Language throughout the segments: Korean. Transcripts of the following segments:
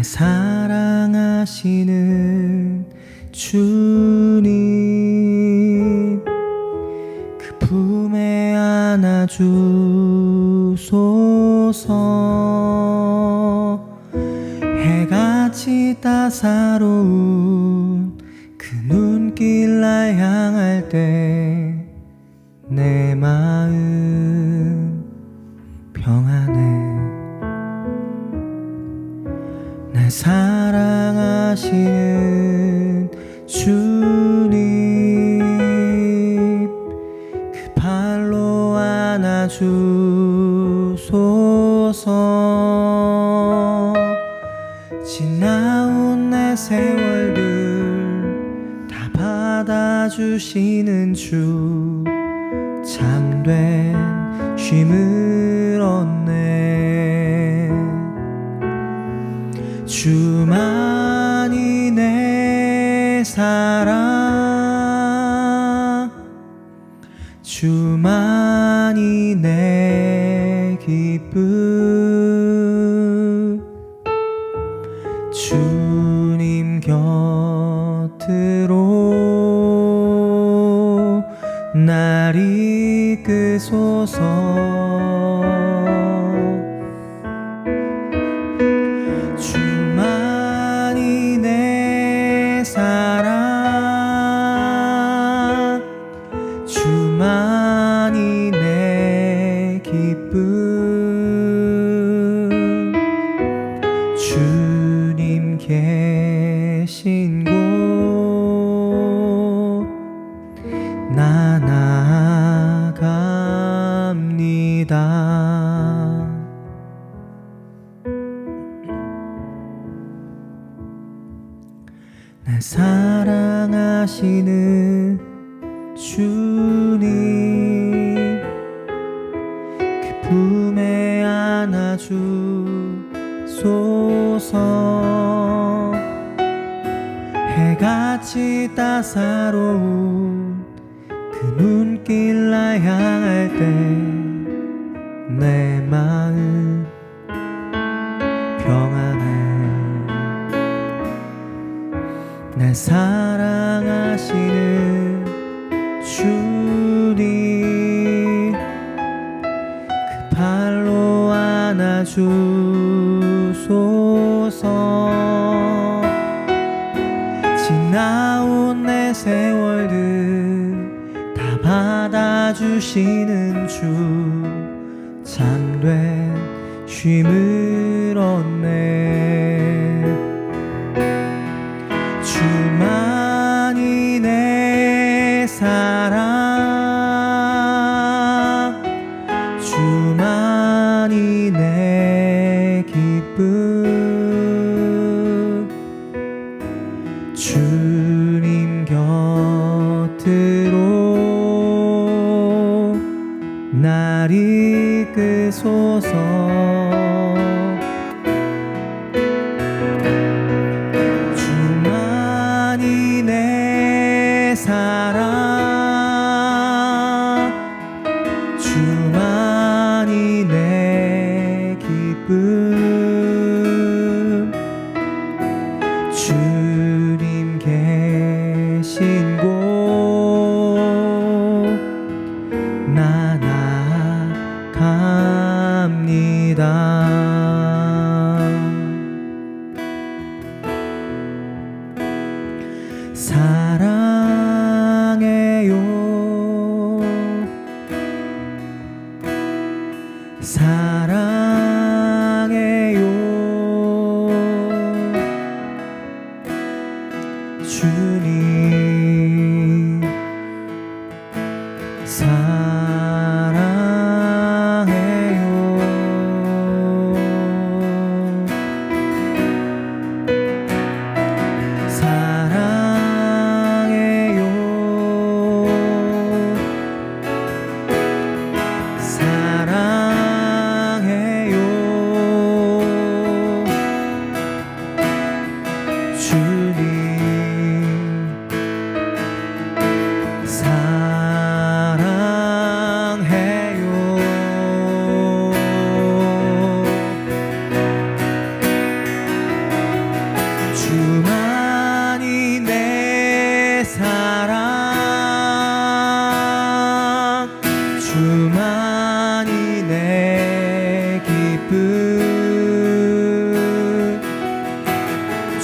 날 사랑하시는 주님 그 품에 안아주소서. 해같이 따사로운 그 눈길 날 향할 때 내 마음 날 사랑하시는 주님 그 발로 안아주소서. 지나온 내 세월들 다 받아주시는 주 참된 쉼을 주만이 내 사랑. 주만이 내 기쁨. 주님 곁으로 날 이끄소서 계신 곳. 나 나갑니다. 날 사랑하시는 주님. 그 품에 안아주소서 같이 따사로운 그 눈길 날 향할 때 내 마음 평안해. 날 사랑하시는 주님 그 발로 안아주 지나온 내 세월들 다 받아주시는 주. 참된 쉼을 얻네. 주만이 내 사랑. 주만이 내 기쁨 이끄소서 사랑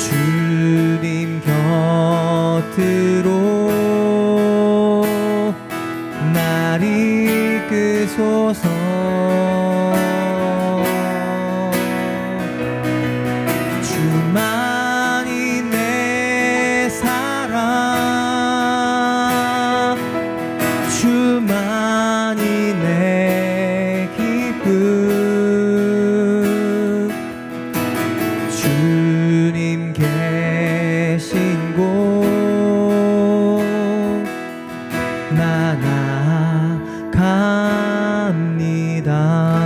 to 나아갑니다